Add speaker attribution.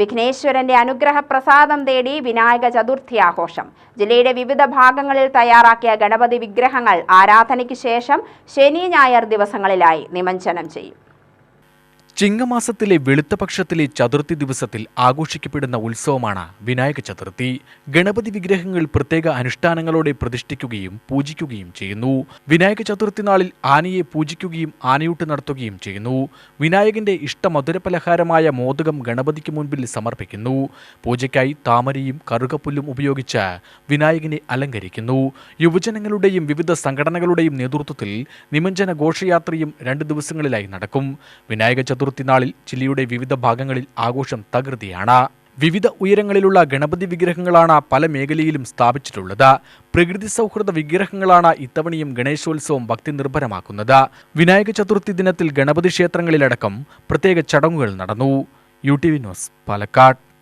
Speaker 1: വിഘ്നേശ്വരന്റെ അനുഗ്രഹ പ്രസാദം തേടി വിനായക ചതുർത്ഥി ആഘോഷം. ജില്ലയുടെ വിവിധ ഭാഗങ്ങളിൽ തയ്യാറാക്കിയ ഗണപതി വിഗ്രഹങ്ങൾ ആരാധനയ്ക്ക് ശേഷം ശനി ഞായർ ദിവസങ്ങളിലായി നിമഞ്ജനം ചെയ്യും.
Speaker 2: ചിങ്ങമാസത്തിലെ വെളുത്തപക്ഷത്തിലെ ചതുർത്ഥി ദിവസത്തിൽ ആഘോഷിക്കപ്പെടുന്ന ഉത്സവമാണ് വിനായക ചതുർത്ഥി. ഗണപതി വിഗ്രഹങ്ങൾ പ്രത്യേക അനുഷ്ഠാനങ്ങളോടെ പ്രതിഷ്ഠിക്കുകയും പൂജിക്കുകയും ചെയ്യുന്നു. വിനായക ചതുർത്ഥി നാളിൽ ആനയെ പൂജിക്കുകയും ആനയൂട്ട് നടത്തുകയും ചെയ്യുന്നു. വിനായകന്റെ ഇഷ്ട മധുരപലഹാരമായ മോദകം ഗണപതിക്ക് മുൻപിൽ സമർപ്പിക്കുന്നു. പൂജയ്ക്കായി താമരയും കറുകപ്പുല്ലും ഉപയോഗിച്ച് വിനായകനെ അലങ്കരിക്കുന്നു. യുവജനങ്ങളുടെയും വിവിധ സംഘടനകളുടെയും നേതൃത്വത്തിൽ നിമഞ്ജന ഘോഷയാത്രയും രണ്ട് ദിവസങ്ങളിലായി നടക്കും. വിനായക നാളിൽ ചിലിയുടെ വിവിധ ഭാഗങ്ങളിൽ ആഘോഷം തകൃതിയാണ്. വിവിധ ഉയരങ്ങളിലുള്ള ഗണപതി വിഗ്രഹങ്ങളാണ് പല മേഖലയിലും സ്ഥാപിച്ചിട്ടുള്ളത്. പ്രകൃതി സൗഹൃദ വിഗ്രഹങ്ങളാണ് ഇത്തവണയും ഗണേശോത്സവം ഭക്തി നിർഭരമാക്കുന്നത്. വിനായക ചതുർത്ഥി ദിനത്തിൽ ഗണപതി ക്ഷേത്രങ്ങളിലടക്കം പ്രത്യേക ചടങ്ങുകൾ നടന്നു. U T V news Palakkad.